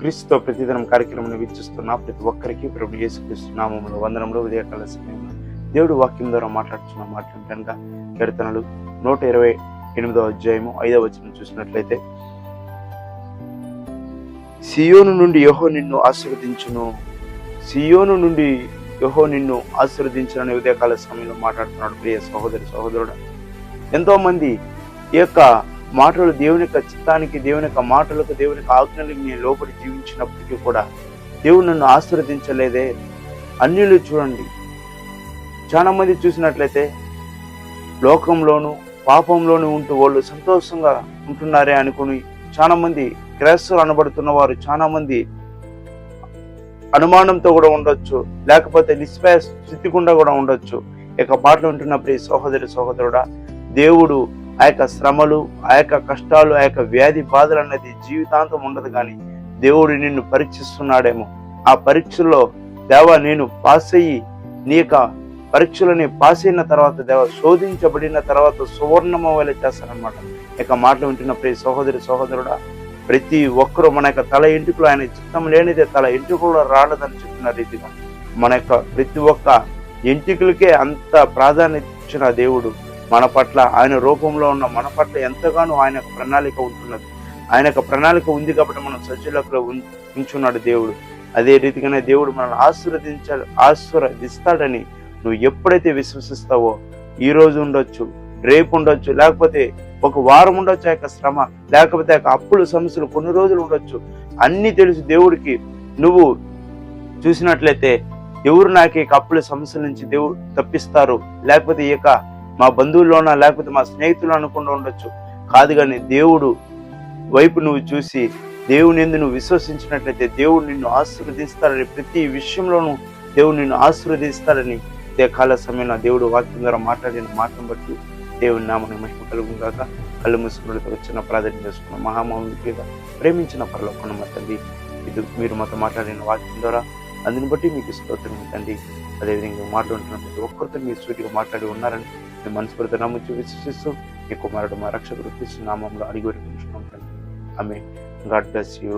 క్రీస్తుతో ప్రతిదినం కార్యక్రమం వీక్షిస్తున్న ప్రతి ఒక్కరికి ప్రభు యేసుక్రీస్తు నామంలో వందనంలో ఉదయకాల సమయంలో దేవుడు వాక్యం ద్వారా మాట్లాడుతున్న మాట్లాడటంగా కీర్తనలు నూట ఇరవై ఎనిమిదవ అధ్యాయము ఐదవ వచనం చూసినట్లయితే సియోను నుండి యహో నిన్ను ఆశీర్వదించును సియోను నుండి యహో నిన్ను ఆశీర్వదించిన ఉదయకాల సమయంలో మాట్లాడుతున్నాడు ప్రియ సహోదరి సహోదరుడు. ఎంతోమంది ఈ యొక్క మాటలు దేవుని యొక్క చిత్తానికి దేవుని యొక్క మాటలకు దేవుని యొక్క ఆజ్ఞలకు నేను లోపలి జీవించినప్పటికీ కూడా దేవుడు నన్ను ఆశీర్వదించలేదే. అన్యులు చూడండి. చాలా మంది చూసినట్లయితే లోకంలోను పాపంలోను ఉంటూ వాళ్ళు సంతోషంగా ఉంటున్నారే అనుకుని చాలా మంది క్రైస్తవులు అనబడుతున్న వారు చాలా మంది అనుమానంతో కూడా ఉండొచ్చు లేకపోతే నిస్పయ స్థితి గుండా కూడా ఉండొచ్చు. ఇక మాటలు ఉంటున్నప్పుడు ఈ సహోదరి సహోదరుడా దేవుడు ఆ యొక్క శ్రమలు ఆ యొక్క కష్టాలు ఆ యొక్క వ్యాధి బాధలు అనేది జీవితాంతం ఉండదు కానీ దేవుడు నిన్ను పరీక్షిస్తున్నాడేమో. ఆ పరీక్షల్లో దేవా నేను పాస్ అయ్యి నీ యొక్క పరీక్షలని పాస్ అయిన తర్వాత దేవ శోధించబడిన తర్వాత సువర్ణమ వల్ల చేస్తారనమాట ఇక మాటలు వింటున్న ప్రతి సహోదరి సహోదరుడా ప్రతి ఒక్కరూ మన యొక్క తల ఇంటికలో ఆయన చిత్తం లేనిదే తల ఇంటికలో రాలేదని చెప్పిన రీతిగా మన యొక్క ప్రతి ఒక్క ఇంటికలకే అంత ప్రాధాన్యత ఇచ్చిన దేవుడు మన పట్ల ఆయన రూపంలో ఉన్న మన పట్ల ఎంతగానో ఆయన ప్రణాళిక ఉంటున్నది. ఆయన యొక్క ప్రణాళిక ఉంది కాబట్టి మనం సజ్జులకు ఉంచున్నాడు దేవుడు. అదే రీతిగానే దేవుడు మనల్ని ఆశీర్వదించ ఆశీర్వదిస్తాడని నువ్వు ఎప్పుడైతే విశ్వసిస్తావో ఈ రోజు ఉండొచ్చు రేపు ఉండొచ్చు లేకపోతే ఒక వారం ఉండొచ్చు ఆ యొక్క శ్రమ లేకపోతే ఆ యొక్క అప్పుల సమస్యలు కొన్ని రోజులు ఉండొచ్చు. అన్ని తెలుసు దేవుడికి. నువ్వు చూసినట్లయితే ఎవరు నాకు ఈ యొక్క అప్పుల సమస్యల నుంచి దేవుడు తప్పిస్తారు లేకపోతే ఈ యొక్క మా బంధువుల్లోనా లేకపోతే మా స్నేహితులు అనుకుండా ఉండొచ్చు. కాదు కానీ దేవుడు వైపు నువ్వు చూసి దేవుని ఎందు నువ్వు విశ్వసించినట్లయితే దేవుడు నిన్ను ఆశీర్వదిస్తాడని ప్రతి విషయంలోనూ దేవుడు నిన్ను ఆశీర్వదిస్తాడని కాల సమయంలో దేవుడు వాక్యం ద్వారా మాట్లాడిన మాటను బట్టి దేవుని నామని మహిమ కలుగు కాక కళ్ళు మూసుకున్నట్టు వచ్చిన ప్రాధాన్యం చేసుకున్న. మహామహుడిగా ప్రేమించిన పరలోకన్న మా తండ్రి ఇది మీరు మాతో మాట్లాడిన వాక్యం ద్వారా అందుని బట్టి మీకు స్తోత్రం తండ్రి. అదేవిధంగా మాట్లాడుతున్న ప్రతి ఒక్కరితో మీరు సూటిగా మాట్లాడి ఉన్నారని మేము మనస్ఫూర్తి నమ్ముచు విశ్వసిస్తూ మీ కుమారుడు మా రక్షకుడు క్రీస్తు నామంలో అడిగి వేడుకుంటున్నాం తండ్రి ఆమె గాడ్ బ్లెస్ యూ